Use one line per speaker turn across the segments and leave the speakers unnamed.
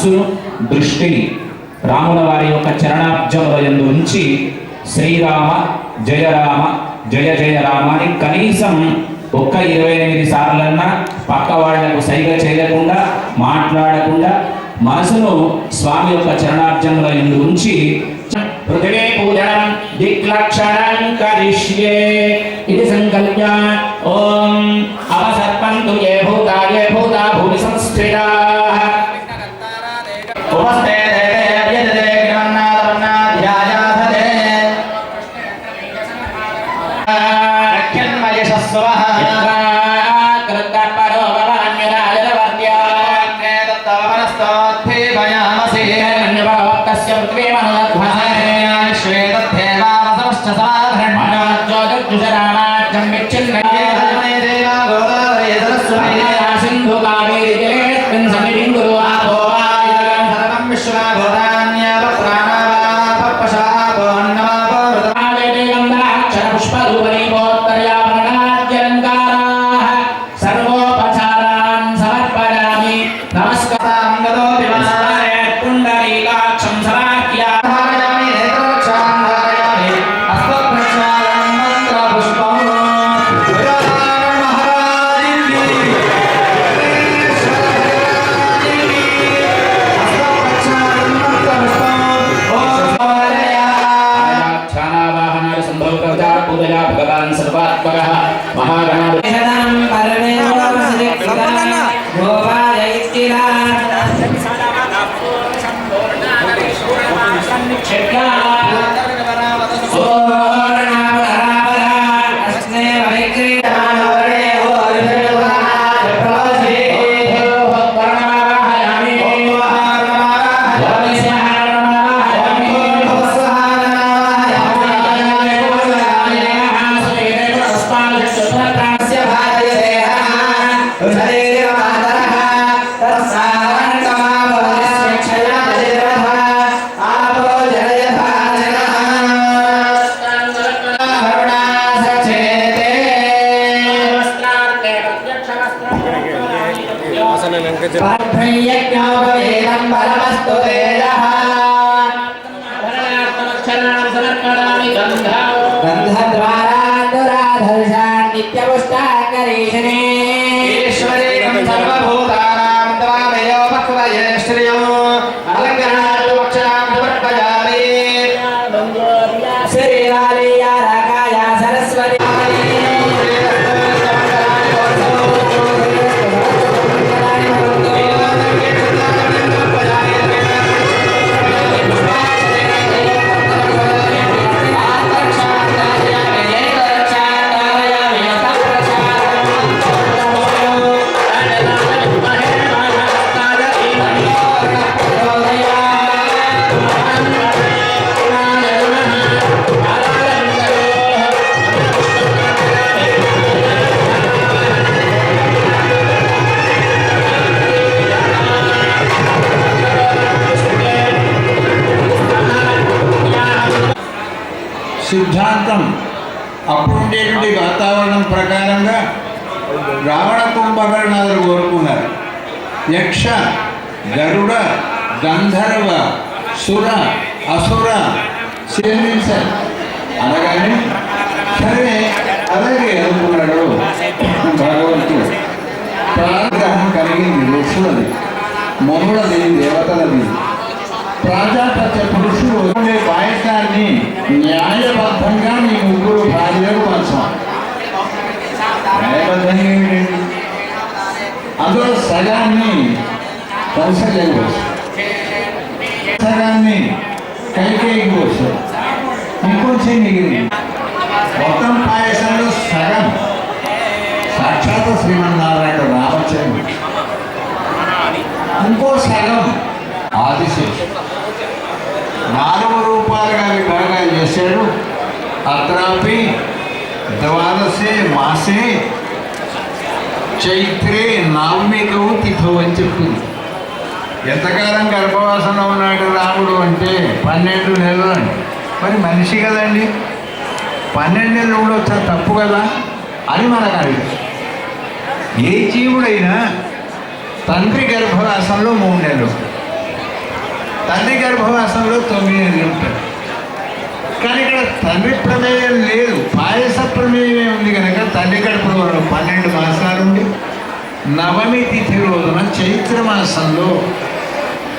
స్వామివారికి మనస్సును దృష్టిని రాముల వారి యొక్క చరణాబ్జముల యందు ఉంచి శ్రీరామ జయ రామ జయ జయ రామ అని కనీసం ఒక్క ఇరవై ఎనిమిది సార్లన్నా పక్క వాళ్ళకు సైగ చేయకుండా మాట్లాడకుండా మనసును స్వామి యొక్క చరణాబ్జముల యందు ఉంచి పృథివీ పూజనం దిక్లక్షణం కరిష్యే. ఇది సంకల్ప్య ఓం అవసర్పంతు ఏ భూతా ఏ భూతా భూమి సంస్థితా.
శ్వేతద్ధేవావసమశ్చ
आसनलङ्कृत्य
సిద్ధాంతం అప్పుడుండేటువంటి వాతావరణం ప్రకారంగా రావణ కుంభకర్ణాలు కోరుకున్నారు. యక్ష గరుడ గంధర్వ సుర అసుర సేవించారు అనగానే సరే అలాగే అనుకున్నాడు భగవంతుడు. ప్రాగ్రహం కలిగింది ఋషులది మనులది దేవతలది. ప్రాజాపత్య పురుషుడు ఉండే న్యాయ సగాన్ని కౌశల్యం కోసం సగాన్ని కైకేయి కోసం ఇంకొంచెం మిగిలింది. మొత్తం పాయసంలో సగం సాక్షాత్ శ్రీమన్నారాయణ రామచంద్రుడు ఇంకో సగం ఆదిశేషుడు నాలుగు రూపాయలుగా విభాగాలు చేశాడు. అత్రాపి ద్వాదశే మాసే చైత్రే నవమికవు తిథో అని చెప్పింది. ఎంతకాలం గర్భవాసంలో ఉన్నాడు రాముడు అంటే పన్నెండు నెలలు అండి. మరి మనిషి కదండి. పన్నెండు నెలలు ఉండొచ్చా తప్పు కదా? అని మనకు అడిగారు ఏ జీవుడైనా తండ్రి గర్భవాసంలో మూడు నెలలు తండ్రి గర్భవాసంలో తొమ్మిది నెలలు ఉంటాడు కానీ ఇక్కడ తండ్రి ప్రమేయం లేదు పాయస ప్రమేయమే ఉంది కనుక తల్లి కడుపులో పన్నెండు మాసాలు నవమి తిథి రోజున చైత్రమాసంలో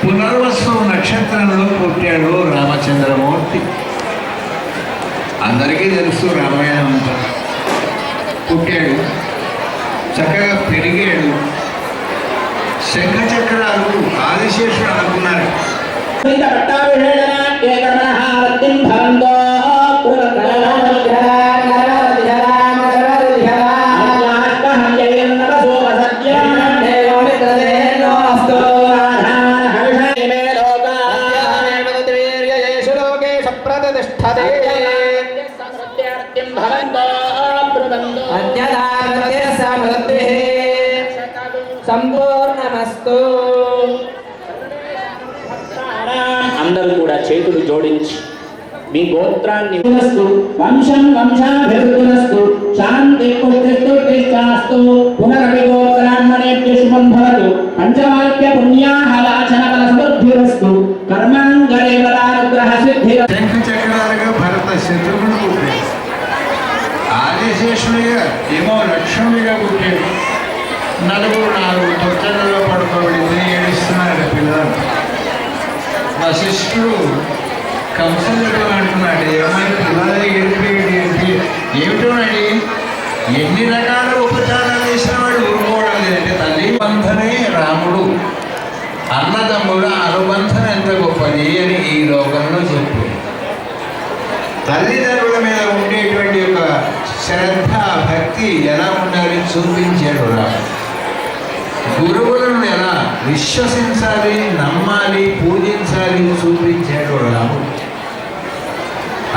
పునర్వసు నక్షత్రంలో పుట్టాడు రామచంద్రమూర్తి. అందరికీ తెలుసు రామాయణం అంతా పుట్టాడు చక్కగా పెరిగాడు. శంఖ చక్రాలు ఆదిశేషుడు అనుకున్నారు.
సంపూర్ణమస్తు
మీ గోత్రాన్ని వంశం వంశాభివృద్ధిరస్తు శాంతి పుష్టిస్తు పునరపి గోత్రాన్మనేభ్య శుభం భవతు పంచవాక్య పుణ్యాహ వాచన బల సమృద్ధిరస్తు కర్మాంగరే బలానుగ్రహ సిద్ధి
శంఖ చక్రాలుగా భరత శత్రుఘ్నుడు పుట్టాడు ఆదిశేషుడిగా ఏమో లక్ష్మణుడిగా పుట్టాడు నలుగురు నాలుగు తొట్టెలలో పడుకోబడింది ఏడుస్తున్నాడు పిల్లలు వశిష్ఠుడు కంసలుడు అంటున్నాడు ఏమని పిల్లలు ఏడిపోయాడు ఏంటి ఏమిటోనండి ఎన్ని రకాల ఉపచారాలు చేసిన వాడు ఊరుకోవడం లేదంటే తల్లి బంధనే రాముడు. అన్నదమ్ముల అనుబంధం ఎంత గొప్పది అని ఈ లోకంలో చెప్పు. తల్లిదండ్రుల మీద ఉండేటువంటి ఒక శ్రద్ధ భక్తి ఎలా ఉండాలి చూపించాడు రాముడు. గురువులను ఎలా విశ్వసించాలి నమ్మాలి పూజించాలి చూపించాడు రాముడు.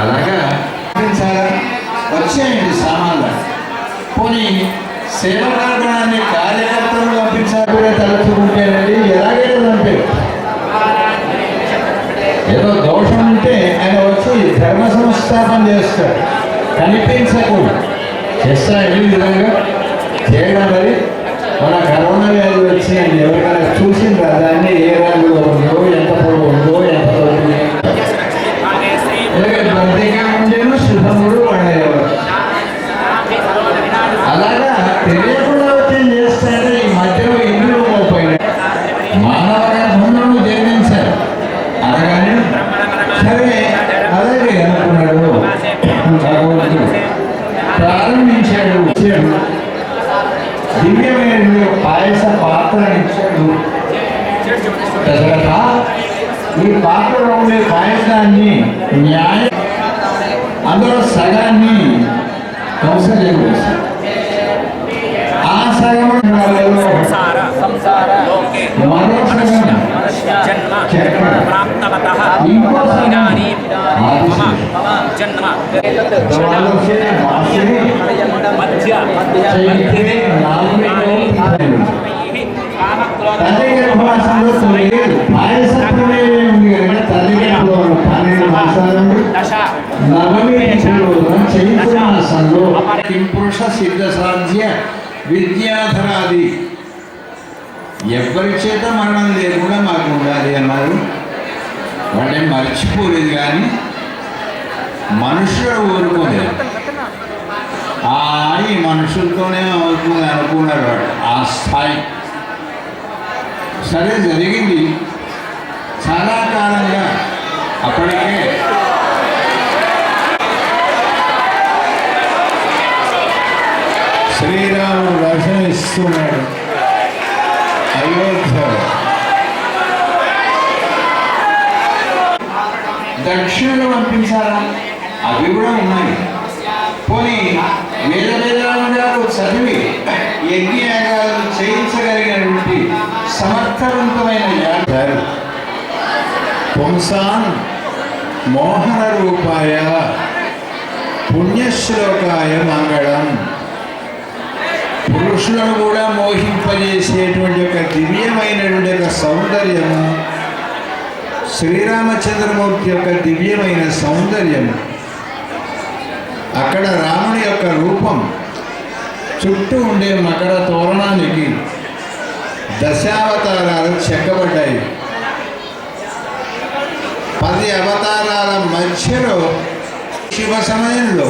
అలాగా. వచ్చేయండి సామాన్లు. పోనీ సేవకార్యాన్ని కార్యకర్తలు పంపించాలి తలుచుకుంటేనండి ఎలాగైనా పంపారు? ఏదో దోషం ఉంటే ఆయన వచ్చి ధర్మ సంస్థాపన చేస్తాడు కనిపించకూడదు. చేస్తాడు ఈ విధంగా? చేయడం మరి. మన కరోనా వ్యాధి వచ్చి ఎవరికైనా చూసిండ్రా దాన్ని ఏ రంగులో ఉందో ఎంత పొడవు ఉందో ఎంత దివ్యమైన పాయస పాత్ర ఇచ్చాడు. ఈ పాత్రలో ఉండే పాయసాన్ని న్యాయ అందులో సగాన్ని కౌశల్యం వేశాడు. ఆ సగం వాళ్ళలో మరో సగం చక్రం. ఇంకో సగం ఆదిశేషుడు. ద్వాదశే మాసే చైత్రే నాలుగో తిథి. తల్లి గర్భవాసంలో తొమ్మిది పాయస ప్రమేయం ఉంది కనుక తల్లి గర్భంలో పన్నెండు మాసాలు నవమి తిథిలో చైత్ర మాసంలో మోక్ష సిద్ధ సాధ్య విద్యాధరాది. ఎవరి చేత మరణం లేకుండా మాకు ఉండాలి అన్నారు. వాళ్ళే మర్చిపోలేదు కానీ మనుషులు ఊరుకోలేదు. ఆ ఈ మనుషులతోనే అవుతుంది అనుకున్నారు వాడు. ఆ స్థాయి. సరే జరిగింది. చాలా కాలంగా అప్పటికే దర్శనమిస్తున్నాడు అయోధ్యలో దక్షిణలో పంపించారా అవి కూడా ఉన్నాయి. పోనీ వేద వేదాంగాలు చదివి యజ్ఞయాగాలు చేయించగలిగినటువంటి సమర్థవంతమైన యాగారు పుంసాన్ మోహన రూపాయ పుణ్యశ్లోకాయ మంగళం. పురుషులను కూడా మోహింపజేసేటువంటి యొక్క దివ్యమైనటువంటి ఒక సౌందర్యము శ్రీరామచంద్రమూర్తి యొక్క దివ్యమైన సౌందర్యము. అక్కడ రాముని యొక్క రూపం చుట్టూ ఉండే మకర తోరణానికి దశావతారాలు చెక్కబడ్డాయి. పది అవతారాల మధ్యలో శుభ సమయంలో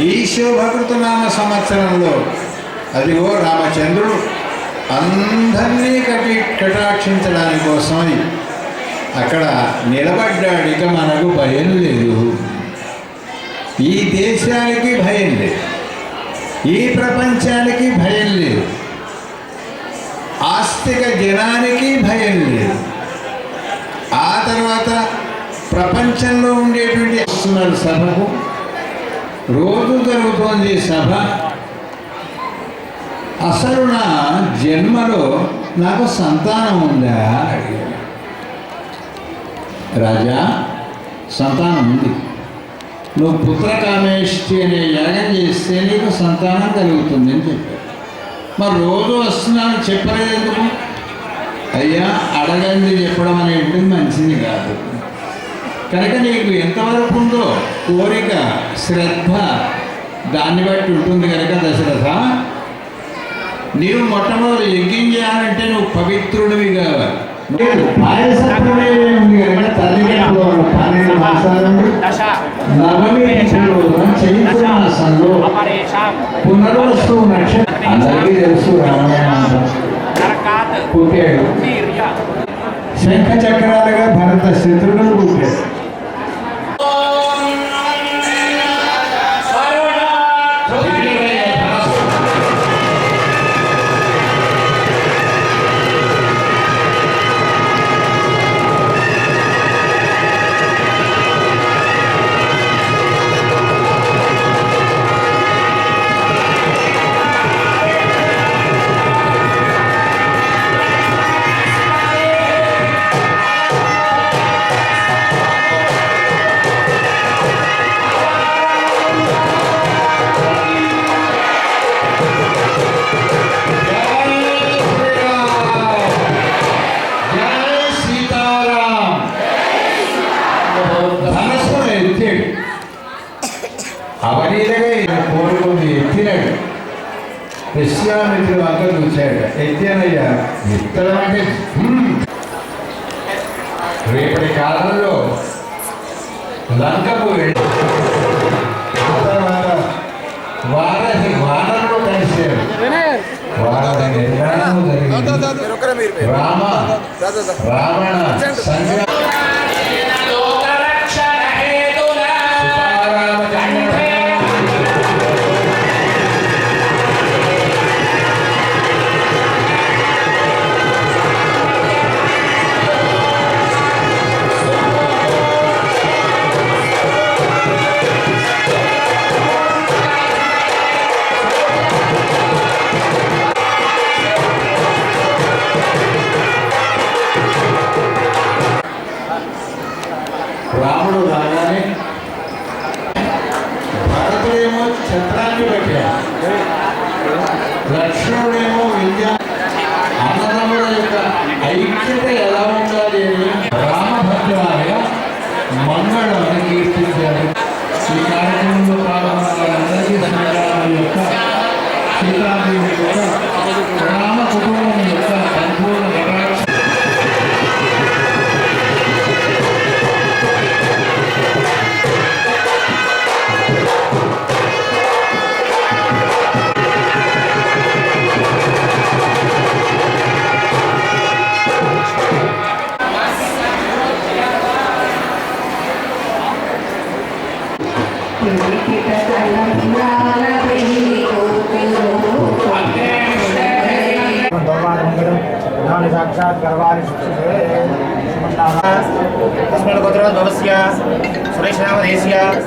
ఈ శుభకృతనామ సంవత్సరంలో అదిగో రామచంద్రుడు. అందరినీ కటి కటాక్షించడాని కోసమై అక్కడ నిలబడ్డాడు. ఇక మనకు భయం లేదు. ఈ దేశానికి భయం లేదు. ఈ ప్రపంచానికి భయం లేదు. ఆస్తిక జనానికి భయం లేదు. ఆ తర్వాత ప్రపంచంలో ఉండేటువంటి వస్తున్నారు సభకు. రోజు జరుగుతోంది సభ. అసలు నా జన్మలో నాకు సంతానం ఉందా? రాజా సంతానం ఉంది. నువ్వు పుత్రకామేష్టి అనే యాగం చేస్తే నీకు సంతానం కలుగుతుంది అని చెప్పారు. మరి రోజు వస్తున్నాను చెప్పలేదు ఎందుకు? అయ్యా అడగంది చెప్పడం అనేది మంచిది కాదు. కనుక నీకు ఎంతవరకు ఉందో కోరిక శ్రద్ధ దాన్ని బట్టి ఉంటుంది కనుక దశరథ నీవు మొట్టమొదటి యజ్ఞం చేయాలంటే నువ్వు పవిత్రుడివి కావాలి. అందరికీ తెలుసు రామాయణ. పుట్టాడు శంఖ చక్రాలుగా భరత శత్రుఘ్నుడు పుట్టాడు. విశ్వామిత్రుడు వంక చూశాడు ఎత్తానయ్యా అంటే. రేపటి కాలంలో లంకకు వెళ్ళి ఆ తర్వాత వారధి వానరులు కలిశారు. వారధి నిర్మాణం జరిగింది. రామ రావణ సంగ్రామ ఐక్యత ఎలా ఉండాలి